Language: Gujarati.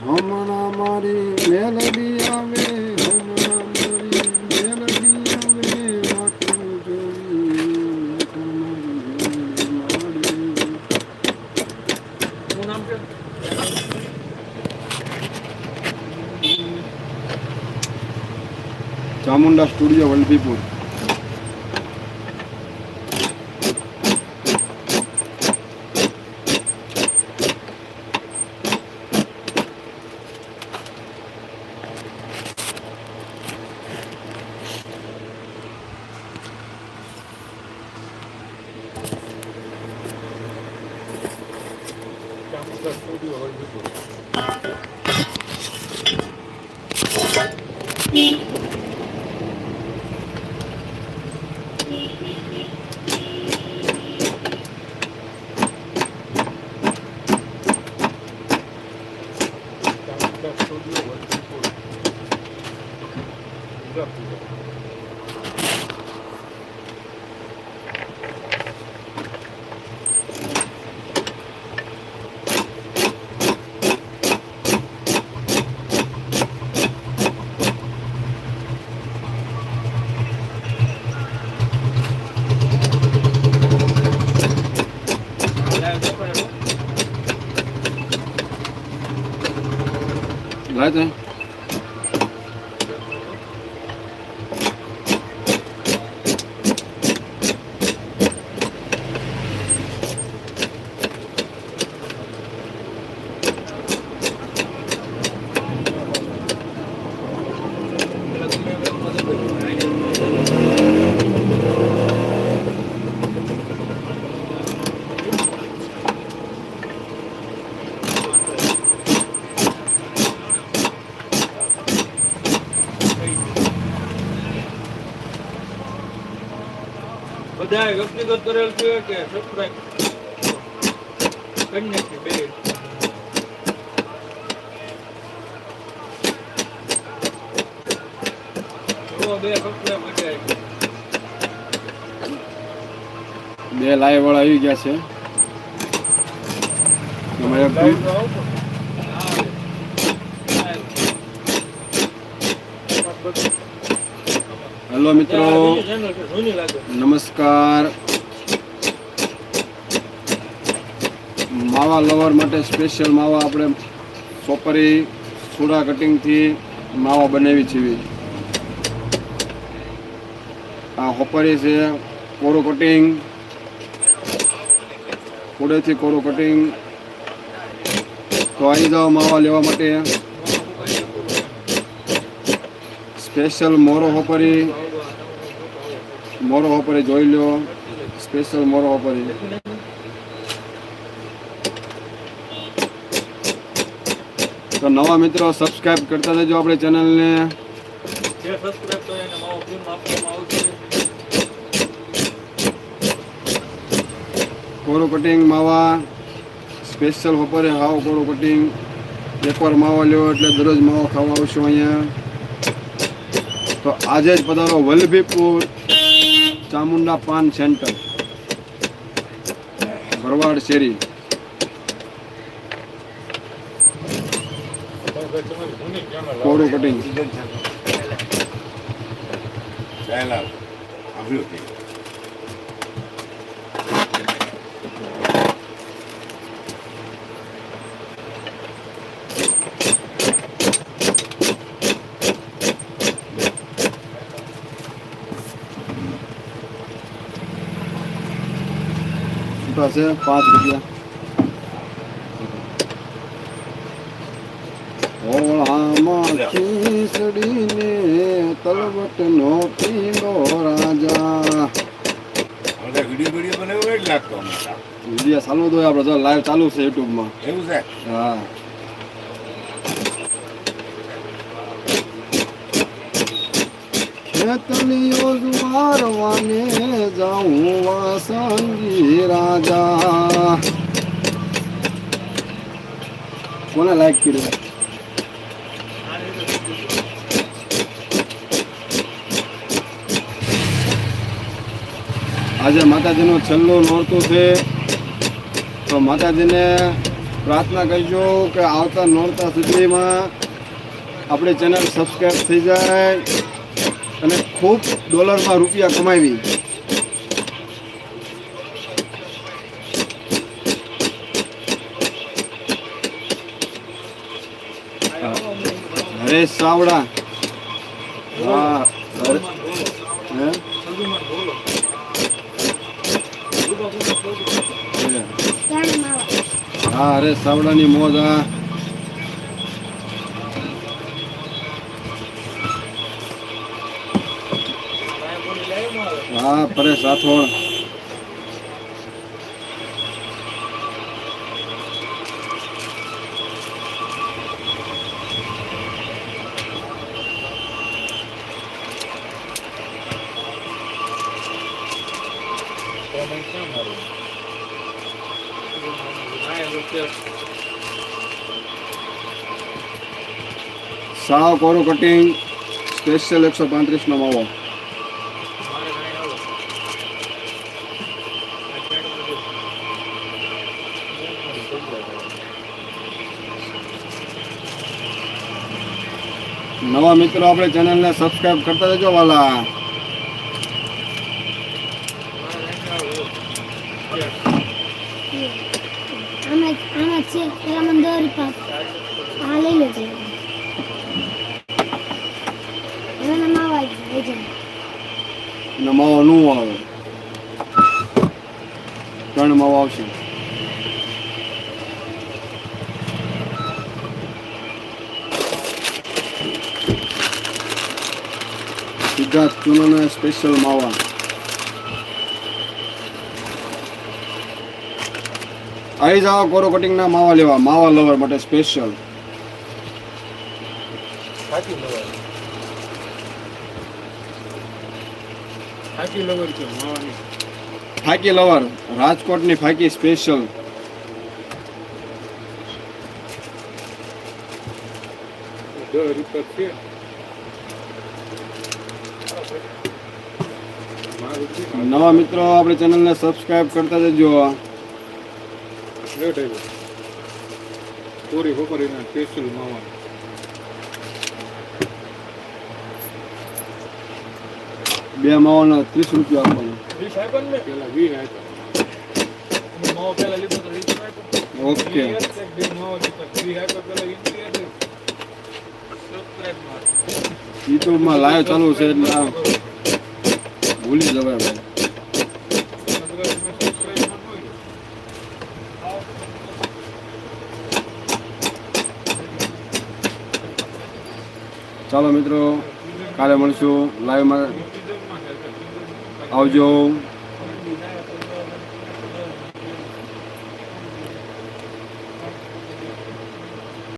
હમણાં મારી મેલડી આવે હમણાં મારી મેલડી આવે વાટું જોઈ તમારી મેલડી. શું નામ છે ચામુંડા સ્ટુડિયો વલભીપુર ચામુંડા Давайте. બધાએ વ્યક્તિગત કરેલ છે કે સબસ્ક્રાઇબ કરી નાખી બે. બે લાઈવ વાળા આવી ગયા છે તમારે એક લાઈવ તો આવતો હેલો મિત્રો. નમસ્કાર. માવા લવર માટે સ્પેશિયલ માવા આપણે સોપરી સુડા કટિંગથી માવા બનાવી છીએ. આ હોપરી છે, કોરો કટિંગ. કોડેથી કોરો કટિંગ. તો આવી જાઓ માવા લેવા માટે. સ્પેશિયલ મોરો હોપરી. મોરો હોપરી જોઈ લો. સ્પેશિયલ મોરો હોપરી તો નવા મિત્રો સબસ્ક્રાઇબ કરતા જજો આપણે ચેનલને. કોરો કટિંગ માવા સ્પેશિયલ બપોરે હાવ કોરો કટિંગ. એકવાર માવો લ્યો એટલે દરરોજ માવો ખાવા આવશું અહીંયા. તો આજે જ પધારો વલભીપુર ચામુંડા પાન સેન્ટર. ભરવાડ શેરી. કોડું કટિંગ. છે પાંચ રૂપિયા. ઓળામાં ખીસડીને તલવટ નો પીલો રાજા વીડિયો ચાલુ તો આપણે જો લાઈવ ચાલુ છે યુટ્યુબમાં એવું છે? હા. ખેતલીઓ મારવાને જાઉં વાસંગી રાજા. કોને લાઈક કર્યું? આજે માતાજીનો છેલ્લો નોરતું છે. તો માતાજીને પ્રાર્થના કરજો કે આવતા નોરતા સુધીમાં આપણી ચેનલ સબસ્ક્રાઈબ થઈ જાય. ખૂબ ડોલરમાં રૂપિયા કમાવી. હરેશ સાવડા હા હે? હરેશ સાવડાની મોજ હા. હા પરેશ રાઠોડ. સાવ કોરું કટિંગ સ્પેશિયલ એકસો પાંત્રીસનો માવો. નવા મિત્રો આપણે ચેનલને સબસ્ક્રાઇબ કરતા જજો વાલા. આમાં આમાં છે. પેલા મને દસ રૂપિયા આ લઈ લેજો. હવે ને માવા લઈ જાઓ. અને માવો નું આવે. ત્રણ માવો આવશે. સિદ્ધાર્થ ચૂનાના સ્પેશિયલ માવા આવી જાઓ કોરો કટિંગના માવા લેવા. માવા લવર માટે સ્પેશિયલ ફાકી લવર રાજકોટની ફાકી સ્પેશિયલ રૂપિયા છે મારું છે નવા મિત્રો આપણી ચેનલને સબસ્ક્રાઇબ કરતા જજો પૂરી હોપરીના સ્પેશિયલ માવા. બે માવાના ત્રીસ રૂપિયા આપવાના. પેલા વીસ આપ્યા. ઓકે. યુટ્યુબમાં લાઈવ ચાલુ છે એટલે ભૂલી જવાય ભાઈ ચાલો મિત્રો કાલે મળશું લાઈવમાં આવજો